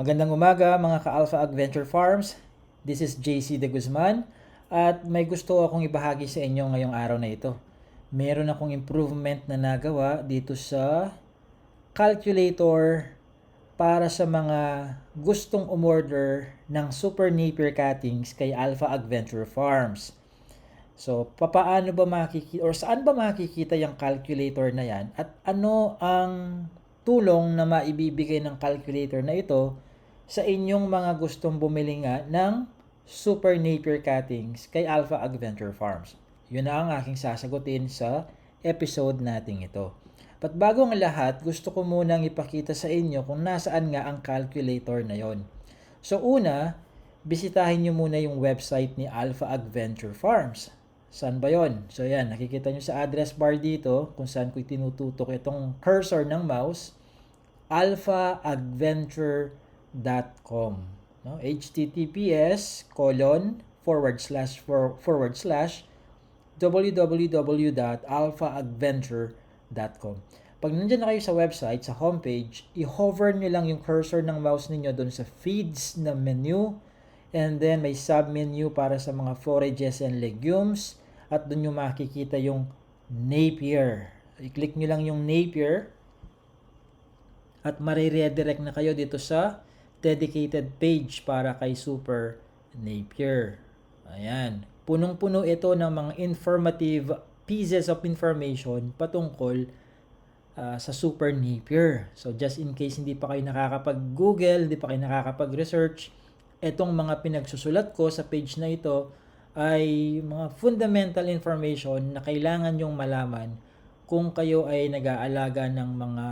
Magandang umaga mga ka-Alpha Adventure Farms. This is JC De Guzman at may gusto akong ibahagi sa inyo ngayong araw na ito. Meron akong improvement na nagawa dito sa calculator para sa mga gustong umorder ng Super Napier cuttings kay Alpha Adventure Farms. So, papaano ba makikita or saan ba makikita yung calculator na yan at ano ang tulong na maibibigay ng calculator na ito sa inyong mga gustong bumili nga ng Super Napier Cuttings kay Alpha Adventure Farms. Yun na ang aking sasagutin sa episode nating ito. But bago ang lahat, gusto ko munang ipakita sa inyo kung nasaan nga ang calculator na yon. So una, bisitahin nyo muna yung website ni Alpha Adventure Farms. Saan ba yon? So yan, nakikita nyo sa address bar dito kung saan ko tinututok itong cursor ng mouse, alphaadventure.com. No? https colon forward slash for, forward slash www.alphaadventure.com. Pag nandiyan na kayo sa website, sa homepage, i-hover nyo lang yung cursor ng mouse ninyo doon sa feeds na menu and then may sub-menu para sa mga forages and legumes at doon nyo makikita yung Napier. I-click nyo lang yung Napier at mariredirect na kayo dito sa dedicated page para kay Super Napier. Ayan. Punong-puno ito ng mga informative pieces of information patungkol uh, sa Super Napier. So just in case hindi pa kayo nakakapag-google, hindi pa kayo nakakapag-research, itong mga pinagsusulat ko sa page na ito ay mga fundamental information na kailangan yung malaman kung kayo ay nag-aalaga ng mga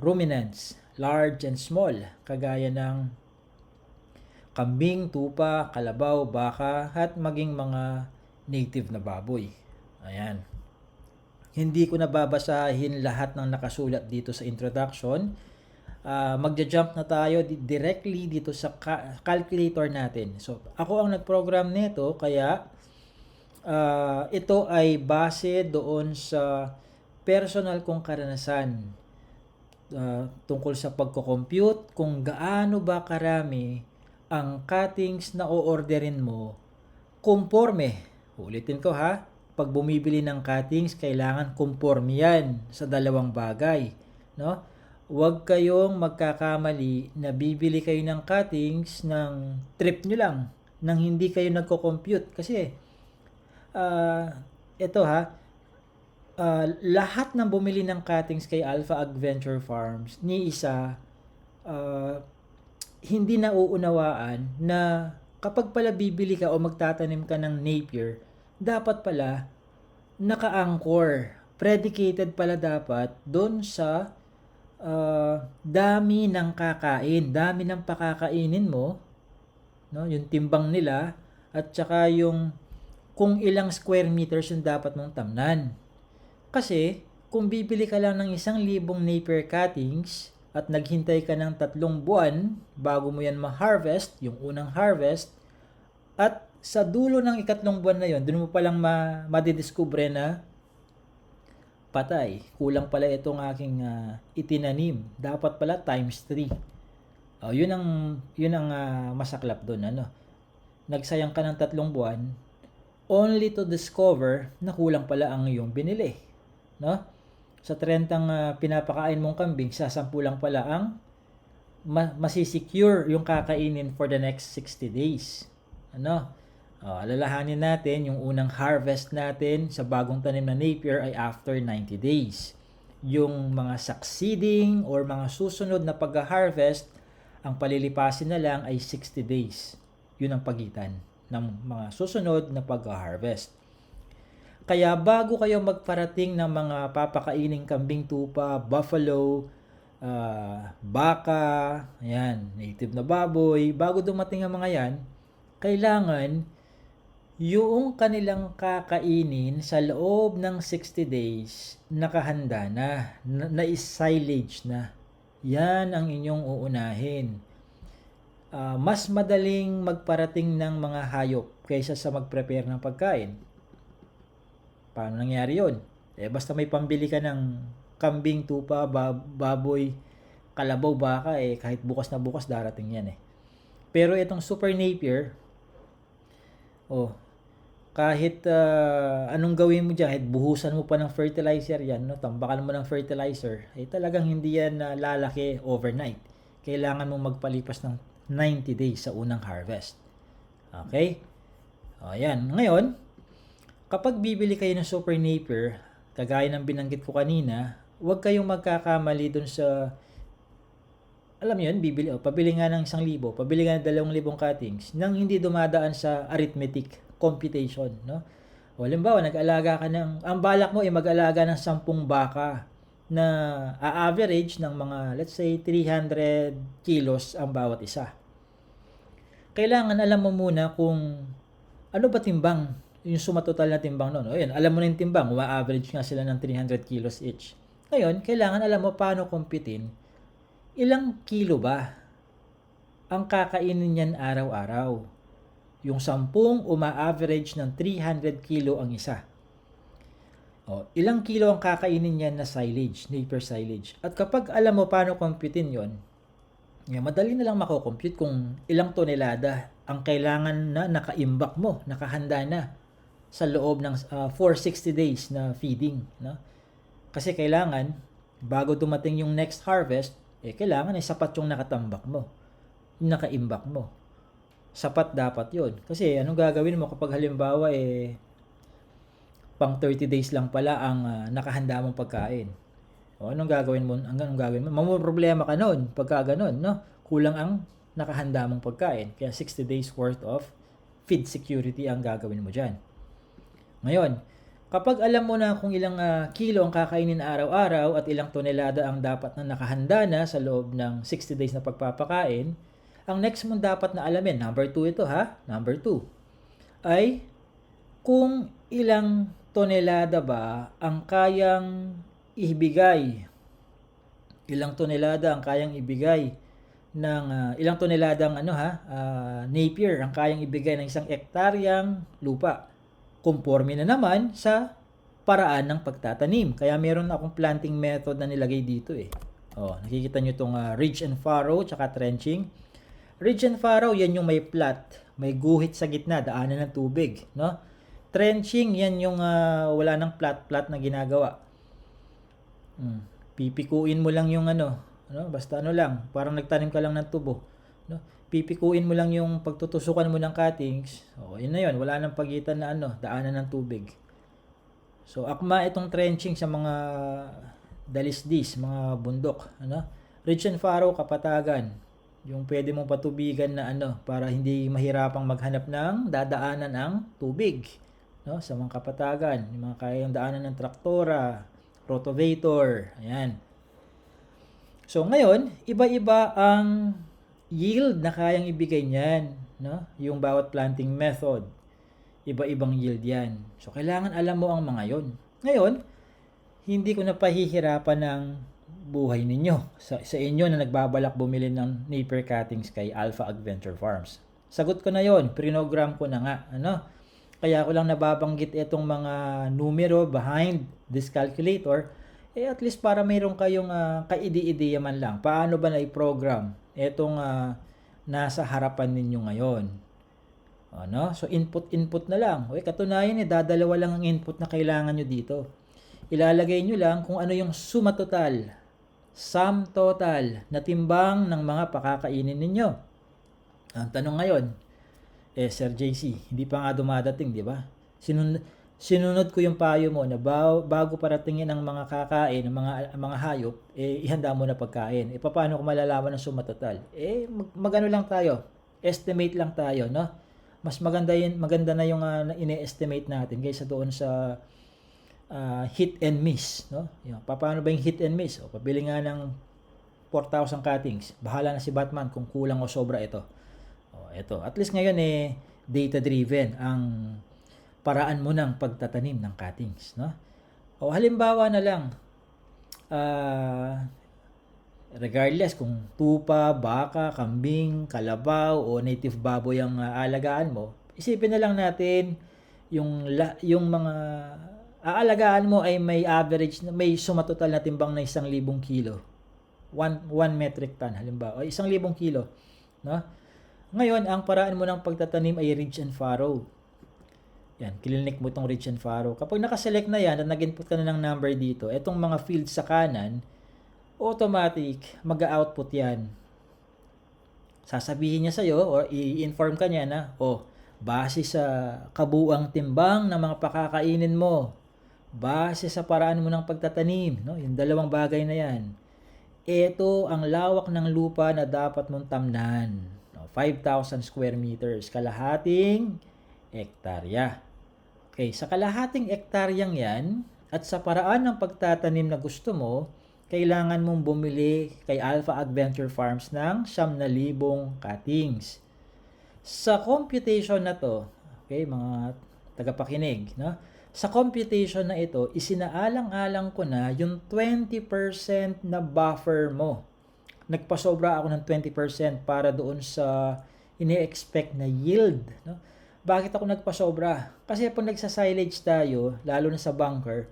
ruminants, large and small, kagaya ng kambing, tupa, kalabaw, baka, at maging mga native na baboy. Ayan. Hindi ko nababasahin lahat ng nakasulat dito sa introduction. Uh, magja-jump na tayo directly dito sa ca- calculator natin. So, ako ang nag-program nito kaya uh, ito ay base doon sa personal kong karanasan uh, tungkol sa pagko-compute kung gaano ba karami ang cuttings na o-orderin mo conforme. Ulitin ko ha, pag bumibili ng cuttings, kailangan conforme yan sa dalawang bagay. No? Huwag kayong magkakamali na bibili kayo ng cuttings ng trip nyo lang, nang hindi kayo nagko-compute. Kasi, uh, ito ha, uh, lahat ng bumili ng cuttings kay Alpha Adventure Farms, ni isa, uh, hindi na uunawaan na kapag pala bibili ka o magtatanim ka ng Napier, dapat pala naka-anchor. Predicated pala dapat doon sa uh, dami ng kakain, dami ng pakakainin mo, no, yung timbang nila, at saka yung kung ilang square meters yung dapat mong tamnan. Kasi, kung bibili ka lang ng isang libong Napier cuttings, at naghintay ka ng tatlong buwan bago mo yan ma-harvest, yung unang harvest, at sa dulo ng ikatlong buwan na yon, doon mo palang ma madidiskubre na patay. Kulang pala itong aking uh, itinanim. Dapat pala times 3. Oh, yun ang yun ang uh, masaklap doon ano. Nagsayang ka ng tatlong buwan only to discover na kulang pala ang iyong binili, no? sa 30 uh, pinapakain mong kambing, sa 10 lang pala ang ma- masisecure yung kakainin for the next 60 days. Ano? O, alalahanin natin, yung unang harvest natin sa bagong tanim na Napier ay after 90 days. Yung mga succeeding or mga susunod na pag-harvest, ang palilipasin na lang ay 60 days. Yun ang pagitan ng mga susunod na pag-harvest. Kaya bago kayo magparating ng mga papakaining kambing tupa, buffalo, uh, baka, ayan, native na baboy, bago dumating ang mga yan, kailangan yung kanilang kakainin sa loob ng 60 days nakahanda na, na, na silage na. Yan ang inyong uunahin. Uh, mas madaling magparating ng mga hayop kaysa sa mag-prepare ng pagkain. Paano nangyari yon? Eh, basta may pambili ka ng kambing, tupa, baboy, kalabaw baka eh kahit bukas na bukas darating yan eh. Pero itong Super Napier, oh, kahit ah, anong gawin mo dyan, kahit buhusan mo pa ng fertilizer yan, no, tambakan mo ng fertilizer, eh talagang hindi yan ah, lalaki overnight. Kailangan mong magpalipas ng 90 days sa unang harvest. Okay? O, yan. Ngayon, kapag bibili kayo ng Super Napier, kagaya ng binanggit ko kanina, huwag kayong magkakamali dun sa alam yun, bibili, oh, pabili nga ng 1,000, pabili nga ng 2,000 cuttings nang hindi dumadaan sa arithmetic computation, no? O, halimbawa, nag-alaga ka ng, ang balak mo ay mag-alaga ng 10 baka na a-average ng mga, let's say, 300 kilos ang bawat isa. Kailangan alam mo muna kung ano ba timbang, yung suma total na timbang noon. O yan, alam mo na yung timbang, ma-average nga sila ng 300 kilos each. Ngayon, kailangan alam mo paano computein ilang kilo ba ang kakainin niyan araw-araw? Yung sampung uma-average ng 300 kilo ang isa. O, ilang kilo ang kakainin niyan na silage, napier silage. At kapag alam mo paano computein yon, yan, madali na lang mako-compute kung ilang tonelada ang kailangan na nakaimbak mo, nakahanda na sa loob ng uh, 460 days na feeding. No? Kasi kailangan, bago dumating yung next harvest, eh kailangan ay sapat yung nakatambak mo, yung nakaimbak mo. Sapat dapat yon Kasi anong gagawin mo kapag halimbawa eh pang 30 days lang pala ang uh, nakahanda mong pagkain. O anong gagawin mo? Ang anong gagawin mo? Mamu problema ka noon pagka ganun, no? Kulang ang nakahanda mong pagkain. Kaya 60 days worth of feed security ang gagawin mo diyan. Ngayon, Kapag alam mo na kung ilang uh, kilo ang kakainin araw-araw at ilang tonelada ang dapat na nakahanda na sa loob ng 60 days na pagpapakain, ang next mo dapat na alamin, number 2 ito ha, number 2, ay kung ilang tonelada ba ang kayang ibigay, ilang tonelada ang kayang ibigay ng uh, ilang tonelada ang ano ha, uh, napier ang kayang ibigay ng isang ektaryang lupa Conforme na naman sa paraan ng pagtatanim. Kaya meron akong planting method na nilagay dito eh. Oh, nakikita nyo itong uh, ridge and furrow tsaka trenching. Ridge and furrow, yan yung may plat. May guhit sa gitna, daanan ng tubig. No? Trenching, yan yung uh, wala ng plat-plat na ginagawa. Hmm. Pipikuin mo lang yung ano, ano, basta ano lang, parang nagtanim ka lang ng tubo. No? Pipikuin mo lang yung pagtutusukan mo ng cuttings, oh, yun na yun, wala nang pagitan na ano, daanan ng tubig. So, akma itong trenching sa mga dalisdis, mga bundok, ano? Ridge and furrow, kapatagan. Yung pwede mong patubigan na ano, para hindi mahirapang maghanap ng dadaanan ng tubig, no? Sa mga kapatagan, yung mga kayang daanan ng traktora, rotavator, ayan. So, ngayon, iba-iba ang yield na kayang ibigay niyan, no? Yung bawat planting method. Iba-ibang yield 'yan. So kailangan alam mo ang mga 'yon. Ngayon, hindi ko na pahihirapan ng buhay ninyo sa, sa inyo na nagbabalak bumili ng Napier cuttings kay Alpha Adventure Farms. Sagot ko na 'yon, prinogram ko na nga, ano? Kaya ko lang nababanggit itong mga numero behind this calculator eh at least para mayroon kayong uh, kaidi-ideya man lang. Paano ba na i-program itong uh, nasa harapan ninyo ngayon? Ano? So input-input na lang. Okay, katunayan eh, dadalawa lang ang input na kailangan nyo dito. Ilalagay nyo lang kung ano yung suma total, sum total na timbang ng mga pakakainin ninyo. Ang tanong ngayon, eh Sir JC, hindi pa nga dumadating, di ba? Sinun sinunod ko yung payo mo na bago paratingin ang mga kakain, ang mga mga hayop, eh ihanda mo na pagkain. Eh paano ko malalaman ang suma total? Eh mag, magano lang tayo. Estimate lang tayo, no? Mas maganda yun, maganda na yung uh, ine-estimate natin kaysa doon sa uh, hit and miss, no? Yung, paano ba yung hit and miss? O pabili nga ng 4,000 cuttings. Bahala na si Batman kung kulang o sobra ito. O, ito. At least ngayon eh data driven ang paraan mo ng pagtatanim ng cuttings, no? O halimbawa na lang, uh, regardless kung tupa, baka, kambing, kalabaw o native baboy ang uh, alagaan mo, isipin na lang natin yung yung mga aalagaan mo ay may average may sumatotal na timbang na isang libong kilo. 1, 1 metric ton halimbawa, o 1,000 kilo, no? Ngayon, ang paraan mo ng pagtatanim ay ridge and furrow. Yan, kilinik mo itong ridge and furrow. Kapag nakaselect na yan at nag-input ka na ng number dito, itong mga fields sa kanan, automatic, mag-output yan. Sasabihin niya sa'yo or i-inform ka niya na, oh, base sa kabuang timbang ng mga pakakainin mo, base sa paraan mo ng pagtatanim, no? yung dalawang bagay na yan. Ito ang lawak ng lupa na dapat mong tamnan. No, 5,000 square meters, kalahating ektarya. Okay, sa kalahating ektaryang yan, at sa paraan ng pagtatanim na gusto mo, kailangan mong bumili kay Alpha Adventure Farms ng 1,000 cuttings. Sa computation na to, okay, mga tagapakinig, no? Sa computation na ito, isinaalang-alang ko na yung 20% na buffer mo. Nagpasobra ako ng 20% para doon sa ini-expect na yield, no? Bakit ako nagpasobra? Kasi pag nagsa-silage tayo, lalo na sa bunker,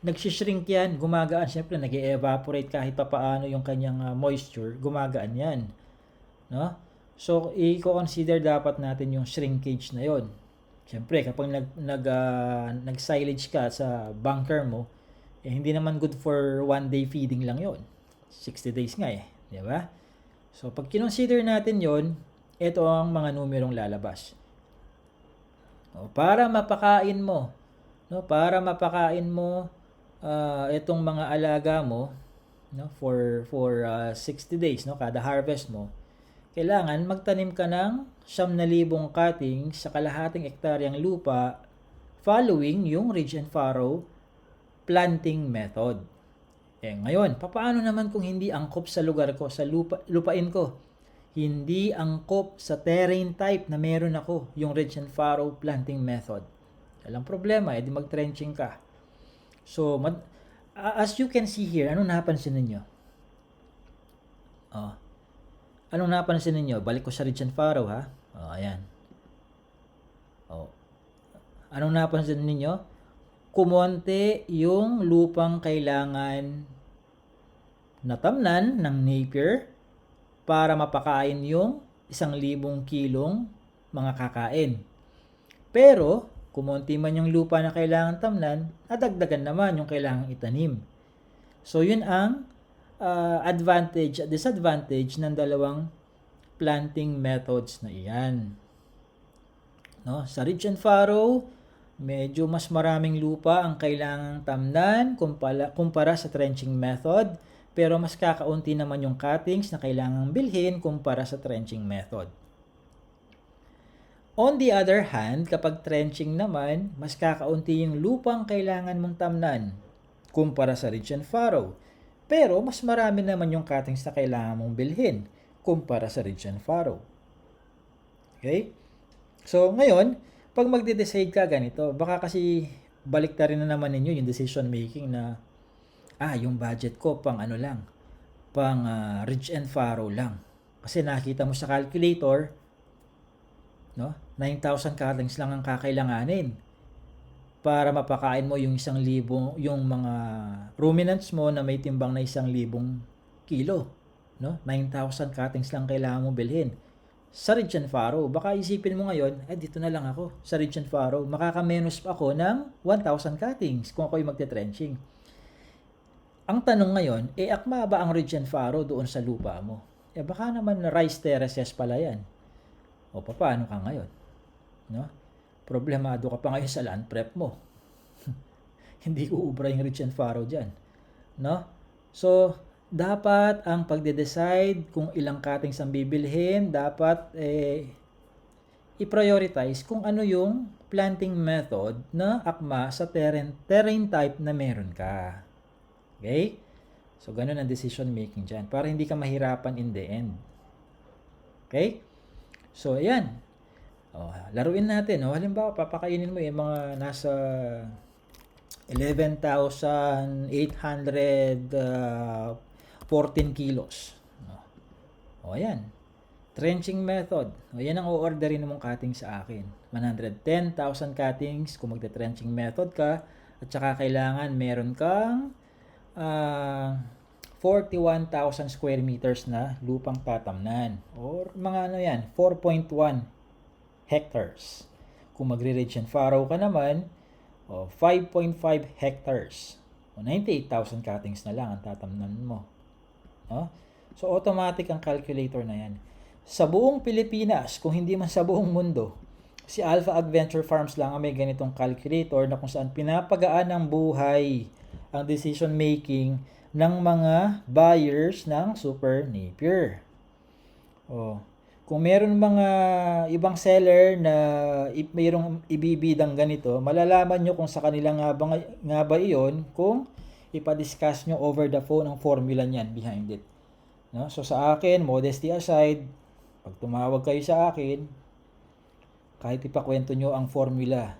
nagsishrink yan, gumagaan. Siyempre, nag evaporate kahit pa paano yung kanyang uh, moisture, gumagaan yan. No? So, i-consider dapat natin yung shrinkage na yon. Siyempre, kapag nag, nag, uh, nag-silage ka sa bunker mo, eh, hindi naman good for one day feeding lang yon 60 days nga eh. Di ba? So, pag kinonsider natin yon ito ang mga numerong lalabas. O, para mapakain mo, no, para mapakain mo uh, itong mga alaga mo, no, for for uh, 60 days, no, kada harvest mo, kailangan magtanim ka ng 7,000 cuttings sa kalahating ektaryang lupa following yung ridge and furrow planting method. Eh, ngayon, papaano naman kung hindi angkop sa lugar ko, sa lupa, lupain ko? Hindi angkop sa terrain type na meron ako, yung ridge and furrow planting method. Walang problema, edi mag-trenching ka. So, mad- as you can see here, anong napansin ninyo? Oh. Anong napansin ninyo? Balik ko sa ridge and furrow, ha? Oh, ayan. Oh. Anong napansin ninyo? Kumonte yung lupang kailangan natamnan ng Napier para mapakain yung isang libong kilong mga kakain. Pero, kumonti man yung lupa na kailangan tamnan, nadagdagan naman yung kailangan itanim. So, yun ang uh, advantage at disadvantage ng dalawang planting methods na iyan. No? Sa ridge and furrow, medyo mas maraming lupa ang kailangang tamnan kumpara, kumpara sa trenching method pero mas kakaunti naman yung cuttings na kailangang bilhin kumpara sa trenching method. On the other hand, kapag trenching naman, mas kakaunti yung lupang kailangan mong tamnan kumpara sa ridge and furrow. Pero mas marami naman yung cuttings na kailangan mong bilhin kumpara sa ridge and furrow. Okay? So, ngayon, pag magde-decide ka ganito, baka kasi balik rin na naman ninyo yung decision making na ah, yung budget ko pang ano lang, pang uh, ridge and furrow lang. Kasi nakita mo sa calculator, no? 9,000 cuttings lang ang kakailanganin para mapakain mo yung isang libong, yung mga ruminants mo na may timbang na isang libong kilo. No? 9,000 cuttings lang kailangan mo bilhin. Sa Ridge and Furrow, baka isipin mo ngayon, eh dito na lang ako sa Ridge and Furrow. Makakamenos pa ako ng 1,000 cuttings kung ako'y magte-trenching. Ang tanong ngayon, eh akma ba ang ridge and furrow doon sa lupa mo? Eh baka naman rice terraces pala yan. O paano ka ngayon? No? Problemado ka pa ngayon sa land prep mo. Hindi ko ubra yung ridge and furrow dyan. No? So, dapat ang pagde-decide kung ilang cuttings ang bibilhin, dapat eh, i-prioritize kung ano yung planting method na akma sa terrain, terrain type na meron ka. Okay? So, ganun ang decision making dyan. Para hindi ka mahirapan in the end. Okay? So, ayan. Oh, laruin natin. Oh. Halimbawa, papakainin mo yung mga nasa 11,814 uh, kilos. Oh, ayan. Trenching method. O, yan ang o-orderin mong cutting sa akin. 110,000 cuttings kung magte-trenching method ka. At saka kailangan meron kang uh, 41,000 square meters na lupang tatamnan. Or mga ano yan, 4.1 hectares. Kung magre-ridge and farrow ka naman, o 5.5 hectares. O 98,000 cuttings na lang ang tatamnan mo. No? So automatic ang calculator na yan. Sa buong Pilipinas, kung hindi man sa buong mundo, si Alpha Adventure Farms lang ang may ganitong calculator na kung saan pinapagaan ng buhay ang decision making ng mga buyers ng Super Napier. Oh, kung meron mga ibang seller na i- mayroong ibibidang ganito, malalaman nyo kung sa kanila nga ba, nga ba iyon kung ipadiscuss nyo over the phone ang formula niyan behind it. No? So sa akin, modesty aside, pag tumawag kayo sa akin, kahit ipakwento nyo ang formula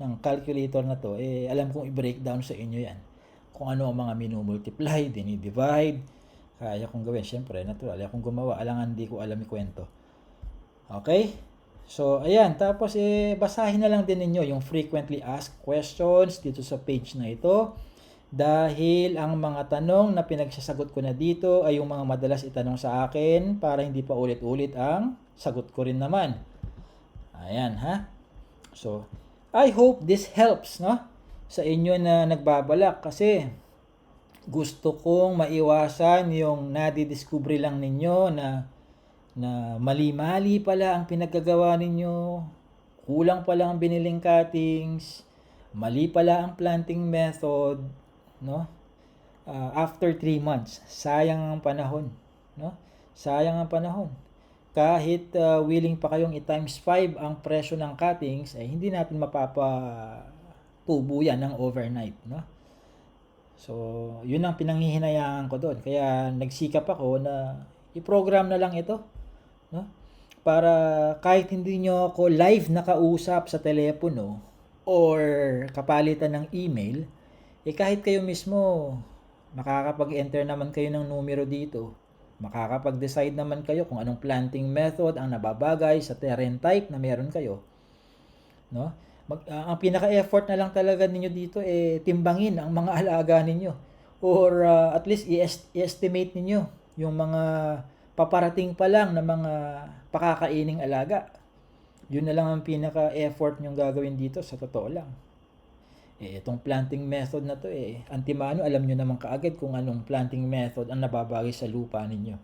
ng calculator na to, eh alam kong i-breakdown sa inyo yan. Kung ano ang mga minumultiply, dinidivide, kaya kong gawin. Siyempre, natural. Kaya kung gumawa, alangan hindi ko alam ikwento. Okay? So, ayan. Tapos, eh, basahin na lang din ninyo yung frequently asked questions dito sa page na ito. Dahil ang mga tanong na pinagsasagot ko na dito ay yung mga madalas itanong sa akin para hindi pa ulit-ulit ang sagot ko rin naman. Ayan, ha? So, I hope this helps, no? Sa inyo na nagbabalak kasi gusto kong maiwasan yung nadidiscover lang ninyo na na mali-mali pala ang pinagkagawa ninyo, kulang pala ang biniling cuttings, mali pala ang planting method, no? Ah, after 3 months, sayang ang panahon, no? Sayang ang panahon. Kahit ah, willing pa kayong i-times 5 ang presyo ng cuttings, eh hindi natin mapapatubo yan ng overnight, no? So, yun ang pinanghihinayaan ko doon. Kaya nagsikap ako na i-program na lang ito, no? Para kahit hindi nyo ako live nakausap sa telepono or kapalitan ng email, eh kahit kayo mismo makakapag-enter naman kayo ng numero dito. Makakapag-decide naman kayo kung anong planting method ang nababagay sa terrain type na meron kayo. No? Mag, ah, ang pinaka-effort na lang talaga ninyo dito eh timbangin ang mga alaga ninyo or ah, at least i-est- i-estimate ninyo yung mga paparating pa lang na mga pakakaining alaga. Yun na lang ang pinaka-effort nyong gagawin dito sa totoo lang. Eh, itong planting method na to eh, antimano, alam nyo naman kaagad kung anong planting method ang nababagay sa lupa ninyo.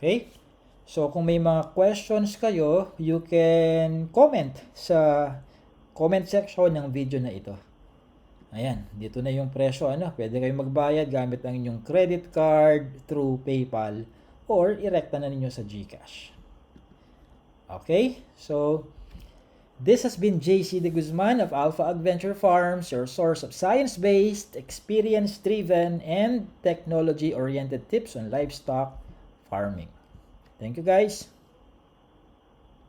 Okay? So, kung may mga questions kayo, you can comment sa comment section ng video na ito. Ayan, dito na yung presyo. Ano, pwede kayong magbayad gamit ang inyong credit card through PayPal or irekta na ninyo sa GCash. Okay? So, this has been JC De Guzman of Alpha Adventure Farms, your source of science-based, experience-driven, and technology-oriented tips on livestock farming. Thank you guys.